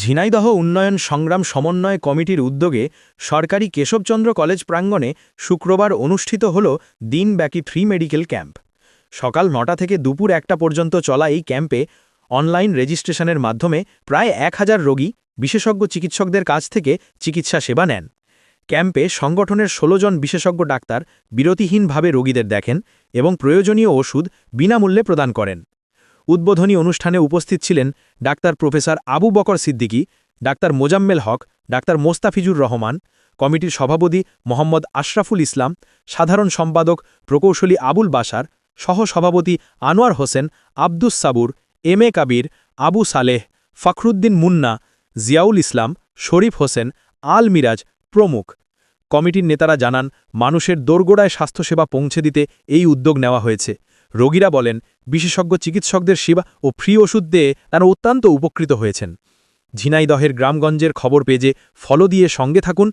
ঝিনাইদহ উন্নয়ন সংগ্রাম সমন্বয় কমিটির উদ্যোগে সরকারি কেশবচন্দ্র কলেজ প্রাঙ্গণে শুক্রবার অনুষ্ঠিত হল দিনব্যাপী ফ্রি মেডিকেল ক্যাম্প। সকাল নটা থেকে দুপুর একটা পর্যন্ত চলা এই ক্যাম্পে অনলাইন রেজিস্ট্রেশনের মাধ্যমে প্রায় এক হাজার রোগী, বিশেষজ্ঞ চিকিৎসকদের কাছ থেকে চিকিৎসা সেবা নেন। ক্যাম্পে সংগঠনের ১৬ জন বিশেষজ্ঞ ডাক্তার বিরতিহীনভাবে রোগীদের দেখেন এবং প্রয়োজনীয় ওষুধ বিনামূল্যে প্রদান করেন। উদ্বোধনী অনুষ্ঠানে উপস্থিত ছিলেন doctor professor Abu Bakar Siddiqui, doctor Mozammel Haque, doctor Mostafizur Rahman, কমিটির সভাপতি মোহাম্মদ আশরাফুল ইসলাম, সাধারণ সম্পাদক প্রকৌশলী আবুল বাসার সহসভাপতি আনোয়ার হোসেন, আব্দুস সাবুর, এম এ কাবির, আবু সালেহ, ফখরুদ্দিন মুন্না, জিয়াউল ইসলাম, শরীফ হোসেন, আল মিরাজ প্রমুখ। কমিটির নেতারা জানান, মানুষের দোরগোড়ায় স্বাস্থ্যসেবা পৌঁছে দিতে এই উদ্যোগ নেওয়া হয়েছে। রোগীরা বলেন, বিশেষজ্ঞ চিকিৎসকদের সেবা ও ফ্রি ওষুধ দিয়ে তারা অত্যন্ত উপকৃত হয়েছেন। ঝিনাইদহের গ্রামগঞ্জের খবর পেজে ফলো দিয়ে সঙ্গে থাকুন